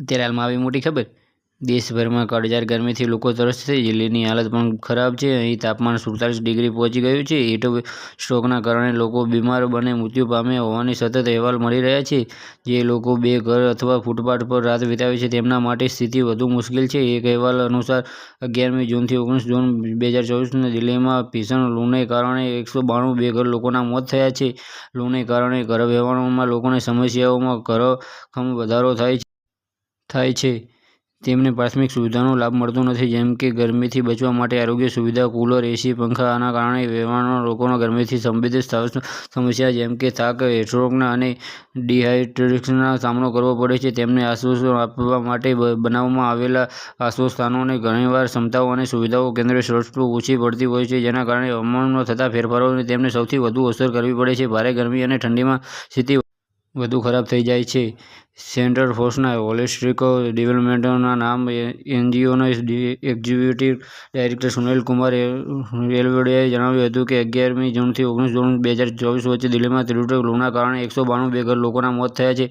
અત્યારે હાલમાં આવી મોટી ખબર? દેશભરમાં કડજાર ગરમીથી લોકો તરસ છે. દિલ્હીની હાલત પણ ખરાબ છે. અહીં તાપમાન સુડતાલીસ ડિગ્રી પહોંચી ગયું છે. હીટ સ્ટ્રોકના કારણે લોકો બીમાર બને મૃત્યુ પામે હોવાની સતત અહેવાલ મળી રહ્યા છે. જે લોકો બે ઘર અથવા ફૂટપાથ પર રાત વિતાવે છે, તેમના માટે સ્થિતિ વધુ મુશ્કેલ છે. એક અહેવાલ અનુસાર, અગિયારમી જૂનથી ઓગણીસ જૂન બે હજાર ચોવીસને દિલ્હીમાં ભીષણ લૂને કારણે એકસો બાણું બેઘર લોકોના મોત થયા છે. લૂને કારણે ઘર વ્યવહારોમાં લોકોને સમસ્યાઓમાં ઘરખમ વધારો થાય છે. થાય છે. તેમને પ્રાથમિક સુવિધાનો લાભ મળતો નથી, જેમ કે ગરમીથી બચવા માટે આરોગ્ય સુવિધા, કુલર, એસી પંખા આના કારણે વ્યવહારમાં લોકોનો ગરમીથી સંબંધિત સમસ્યા, જેમ કે થાક હીટસ્ટ્રોક અને ડિહાઇડ્રેશનના સામનો કરવો પડે છે. તેમને આશ્વાસન આપવા માટે બનાવવામાં આવેલા આશ્રયસ્થાનોની ઘણીવાર ક્ષમતાઓ અને સુવિધાઓ કેન્દ્રીય સ્વરૂપ ઓછી પડતી હોય છે, જેના કારણે હવામાનમાં થતા ફેરફારોને તેમને સૌથી વધુ અસર કરવી પડે છે. ભારે ગરમી અને ઠંડીમાં સ્થિતિ વધુ ખરાબ થઈ જાય છે. સેન્ટ્રલ ફોર્સના હોલિસ્ટિક ડેવલપમેન્ટના નામ એનજીઓના એક્ઝિક્યુટિવ ડાયરેક્ટર સુનિલ કુમાર રેલવેડિયાએ જણાવ્યું હતું કે અગિયારમી જૂનથી ઓગણીસ જૂન બે હજાર ચોવીસ વચ્ચે દિલ્હીમાં તીવ્ર લૂના કારણે એકસો બાણું બેઘર લોકોના મોત થયા છે.